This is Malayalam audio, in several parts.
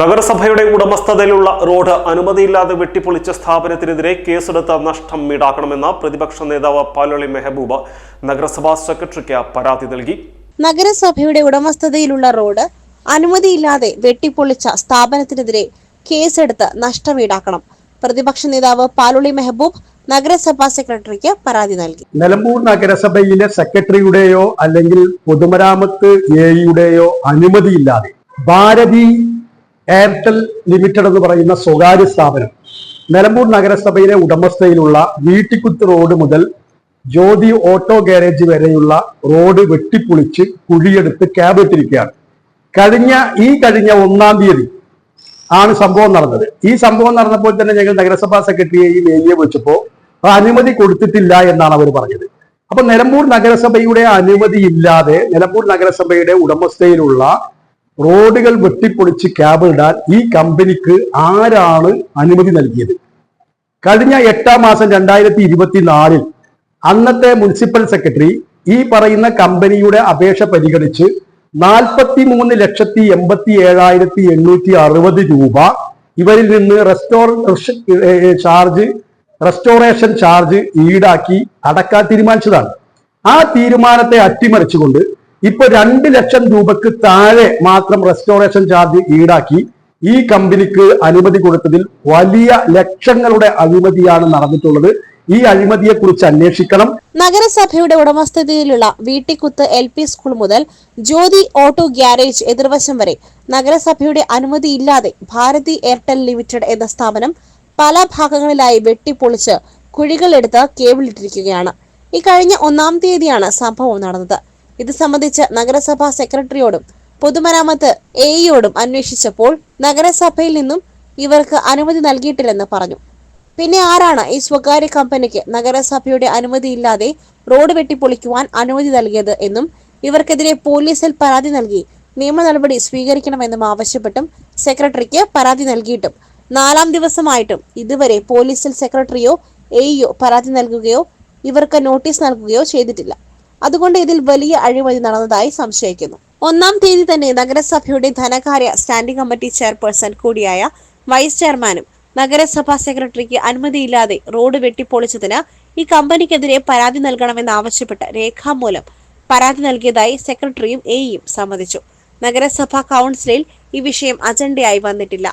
നഗരസഭയുടെ ഉടമസ്ഥതയിലുള്ള റോഡ് അനുമതിയില്ലാതെ വെട്ടിപ്പൊളിച്ച സ്ഥാപനത്തിനെതിരെ കേസെടുത്ത് നഷ്ടം ഈടാക്കണമെന്ന പ്രതിപക്ഷ നേതാവ് പാലോളി മെഹബൂബ് നഗരസഭാ സെക്രട്ടറിക്ക് പരാതി നൽകി. നഗരസഭയുടെ ഉടമസ്ഥതയിലുള്ള റോഡ് അനുമതിയില്ലാതെ വെട്ടിപ്പൊളിച്ച സ്ഥാപനത്തിനെതിരെ കേസെടുത്ത് നഷ്ടം ഈടാക്കണം. പ്രതിപക്ഷ നേതാവ് പാലുളി മെഹബൂബ് നഗരസഭാ സെക്രട്ടറിക്ക് പരാതി നൽകി. നിലമ്പൂർ നഗരസഭയിലെ സെക്രട്ടറിയുടെയോ അല്ലെങ്കിൽ പൊതുമരാമത്ത് എയുടെയോ അനുമതിയില്ലാതെ ഭാരതി എയർടെൽ ലിമിറ്റഡ് എന്ന് പറയുന്ന സ്വകാര്യ സ്ഥാപനം നിലമ്പൂർ നഗരസഭയിലെ ഉടമസ്ഥയിലുള്ള വീട്ടിക്കുത്ത് റോഡ് മുതൽ ജ്യോതി ഓട്ടോ ഗാരേജ് വരെയുള്ള റോഡ് വെട്ടിപ്പൊളിച്ച് കുഴിയെടുത്ത് ക്യാബ് എത്തിരിക്കുകയാണ് കഴിഞ്ഞ ഈ കഴിഞ്ഞ ഒന്നാം തീയതി ആണ് സംഭവം നടന്നത്. ഈ സംഭവം നടന്നപ്പോൾ തന്നെ ഞങ്ങൾ നഗരസഭാ സെക്രട്ടറിയെയും എയെ വിളിച്ചപ്പോൾ അനുമതി കൊടുത്തിട്ടില്ല എന്നാണ് അവർ പറഞ്ഞത്. അപ്പൊ നിലമ്പൂർ നഗരസഭയുടെ അനുമതി ഇല്ലാതെ നിലമ്പൂർ നഗരസഭയുടെ ഉടമസ്ഥയിലുള്ള റോഡുകൾ വെട്ടിപ്പൊളിച്ച് ക്യാബ് ഇടാൻ ഈ കമ്പനിക്ക് ആരാണ് അനുമതി നൽകിയത്? കഴിഞ്ഞ എട്ടാം മാസം രണ്ടായിരത്തി ഇരുപത്തിനാലിൽ അന്നത്തെ മുനിസിപ്പൽ സെക്രട്ടറി ഈ പറയുന്ന കമ്പനിയുടെ അപേക്ഷ പരിഗണിച്ച് നാൽപ്പത്തി മൂന്ന് ലക്ഷത്തി എൺപത്തി ഏഴായിരത്തി എണ്ണൂറ്റി അറുപത് രൂപ ഇവരിൽ നിന്ന് റെസ്റ്റോറ ചാർജ് റെസ്റ്റോറേഷൻ ചാർജ് ഈടാക്കി അടക്കാൻ തീരുമാനിച്ചതാണ്. ആ തീരുമാനത്തെ അട്ടിമറിച്ചുകൊണ്ട് ഇപ്പൊ രണ്ട് ലക്ഷം രൂപക്ക് താഴെ മാത്രം റെസ്റ്റോറേഷൻ ചാർജ് ഈടാക്കി ഈ കമ്പനിക്ക് അനുമതി കൊടുത്തതിൽ വലിയ ലക്ഷങ്ങളുടെ അഴിമതിയാണ് നടന്നിട്ടുള്ളത്. ഈ അഴിമതിയെ കുറിച്ച് അന്വേഷിക്കണം. നഗരസഭയുടെ ഉടമസ്ഥതയിലുള്ള വീട്ടിക്കുത്ത് എൽ പി സ്കൂൾ മുതൽ ജ്യോതി ഓട്ടോ ഗ്യാരേജ് എതിർവശം വരെ നഗരസഭയുടെ അനുമതി ഇല്ലാതെ ഭാരതി എയർടെൽ ലിമിറ്റഡ് എന്ന സ്ഥാപനം പല ഭാഗങ്ങളിലായി വെട്ടിപ്പൊളിച്ച് കുഴികളെടുത്ത് കേബിൾ ഇക്കഴിഞ്ഞ ഒന്നാം തീയതിയാണ് സംഭവം നടന്നത്. ഇത് സംബന്ധിച്ച് നഗരസഭാ സെക്രട്ടറിയോടും പൊതുമരാമത്ത് എയോടും അന്വേഷിച്ചപ്പോൾ നഗരസഭയിൽ നിന്നും ഇവർക്ക് അനുമതി നൽകിയിട്ടില്ലെന്ന് പറഞ്ഞു. പിന്നെ ആരാണ് ഈ സ്വകാര്യ കമ്പനിക്ക് നഗരസഭയുടെ അനുമതിയില്ലാതെ റോഡ് വെട്ടിപ്പൊളിക്കുവാൻ അനുമതി നൽകിയത് എന്നും ഇവർക്കെതിരെ പോലീസിൽ പരാതി നൽകി നിയമ നടപടി സ്വീകരിക്കണമെന്നും ആവശ്യപ്പെട്ടും സെക്രട്ടറിക്ക് പരാതി നൽകിയിട്ടും. നാലാം ദിവസമായിട്ടും ഇതുവരെ പോലീസിൽ സെക്രട്ടറിയോ എഇയോ പരാതി നൽകുകയോ ഇവർക്ക് നോട്ടീസ് നൽകുകയോ ചെയ്തിട്ടില്ല. അതുകൊണ്ട് ഇതിൽ വലിയ അഴിമതി നടന്നതായി സംശയിക്കുന്നു. ഒന്നാം തീയതി തന്നെ നഗരസഭയുടെ ധനകാര്യ സ്റ്റാൻഡിംഗ് കമ്മിറ്റി ചെയർപേഴ്സൺ കൂടിയായ വൈസ് ചെയർമാനും നഗരസഭാ സെക്രട്ടറിക്ക് അനുമതിയില്ലാതെ റോഡ് വെട്ടിപ്പൊളിച്ചതിന് ഈ കമ്പനിക്കെതിരെ പരാതി നൽകണമെന്ന് ആവശ്യപ്പെട്ട് രേഖാമൂലം പരാതി നൽകിയതായി സെക്രട്ടറിയും എയും സമ്മതിച്ചു. നഗരസഭാ കൗൺസിലിൽ ഈ വിഷയം അജണ്ടയായി വന്നിട്ടില്ല.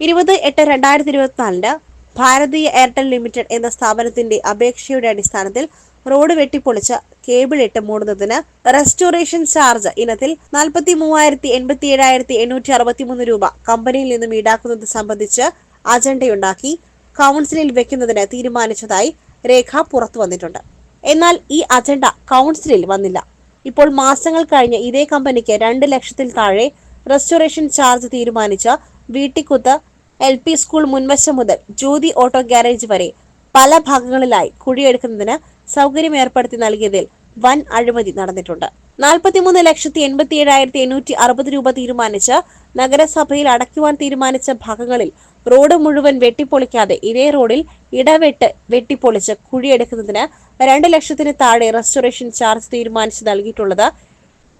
ഇരുപത് എട്ട് രണ്ടായിരത്തി ഇരുപത്തിനാലിന് ഭാരതീയ എയർടെൽ ലിമിറ്റഡ് എന്ന സ്ഥാപനത്തിന്റെ അപേക്ഷയുടെ അടിസ്ഥാനത്തിൽ റോഡ് വെട്ടിപ്പൊളിച്ച് കേബിൾ ഇട്ട് മൂടുന്നതിന് റെസ്റ്റോറേഷൻ ചാർജ് ഇനത്തിൽ നാൽപ്പത്തി മൂവായിരത്തി എൺപത്തി ഏഴായിരത്തി എണ്ണൂറ്റി അറുപത്തി മൂന്ന് രൂപ കമ്പനിയിൽ നിന്നും ഈടാക്കുന്നത് സംബന്ധിച്ച് അജണ്ടയുണ്ടാക്കി കൗൺസിലിൽ വെക്കുന്നതിന് തീരുമാനിച്ചതായി രേഖ പുറത്തു വന്നിട്ടുണ്ട്. എന്നാൽ ഈ അജണ്ട കൗൺസിലിൽ വന്നില്ല. ഇപ്പോൾ മാസങ്ങൾ കഴിഞ്ഞ് ഇതേ കമ്പനിക്ക് രണ്ട് ലക്ഷത്തിൽ താഴെ റെസ്റ്റോറേഷൻ ചാർജ് തീരുമാനിച്ച വീട്ടിക്കുത്ത് എൽ പി സ്കൂൾ മുൻവശം മുതൽ ജ്യോതി ഓട്ടോ ഗ്യാരേജ് വരെ പല ഭാഗങ്ങളിലായി കുഴിയെടുക്കുന്നതിന് സൗകര്യം ഏർപ്പെടുത്തി നൽകിയതിൽ വൻ അഴിമതി നടന്നിട്ടുണ്ട്. നാൽപ്പത്തിമൂന്ന് ലക്ഷത്തി എൺപത്തി ഏഴായിരത്തി എണ്ണൂറ്റി അറുപത് രൂപ തീരുമാനിച്ച് നഗരസഭയിൽ അടയ്ക്കുവാൻ തീരുമാനിച്ച ഭാഗങ്ങളിൽ റോഡ് മുഴുവൻ വെട്ടിപ്പൊളിക്കാതെ ഇതേ റോഡിൽ ഇടവെട്ട് വെട്ടിപ്പൊളിച്ച് കുഴിയെടുക്കുന്നതിന് രണ്ട് ലക്ഷത്തിന് താഴെ റെസ്റ്റോറേഷൻ ചാർജ് തീരുമാനിച്ച് നൽകിയിട്ടുള്ളത്.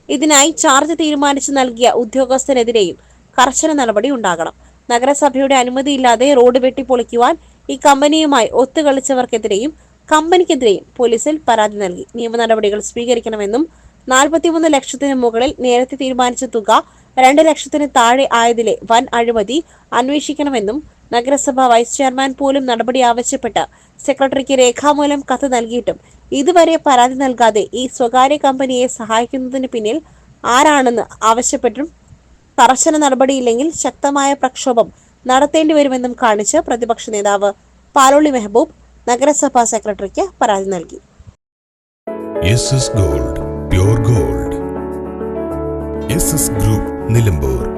ഇതിനായി ചാർജ് തീരുമാനിച്ച് നൽകിയ ഉദ്യോഗസ്ഥനെതിരെയും കർശന നടപടി ഉണ്ടാകണം. നഗരസഭയുടെ അനുമതിയില്ലാതെ റോഡ് വെട്ടിപ്പൊളിക്കുവാൻ ഈ കമ്പനിയുമായി ഒത്തുകളിച്ചവർക്കെതിരെയും കമ്പനിക്കെതിരെയും പോലീസിൽ പരാതി നൽകി. നിയമ നടപടികൾ സ്വീകരിക്കണമെന്നും നാൽപ്പത്തിമൂന്ന് ലക്ഷത്തിന് മുകളിൽ നേരത്തെ തീരുമാനിച്ച തുക രണ്ട് ലക്ഷത്തിന് താഴെ ആയതിലെ വൻ അഴിമതി അന്വേഷിക്കണമെന്നും നഗരസഭ വൈസ് ചെയർമാൻ പോലും നടപടി ആവശ്യപ്പെട്ട് സെക്രട്ടറിക്ക് രേഖാമൂലം കത്ത് നൽകിയിട്ടും ഇതുവരെ പരാതി നൽകാതെ ഈ സ്വകാര്യ കമ്പനിയെ സഹായിക്കുന്നതിന് പിന്നിൽ ആരാണെന്ന് ആവശ്യപ്പെട്ടും കർശന നടപടിയില്ലെങ്കിൽ ശക്തമായ പ്രക്ഷോഭം നടത്തേണ്ടി വരുമെന്നും കാണിച്ച് പ്രതിപക്ഷ നേതാവ് പാലോളി മെഹബൂബ് നഗരസഭാ സെക്രട്ടറിക്ക് പരാതി നൽകി. Gold pure gold. Group Nilambur.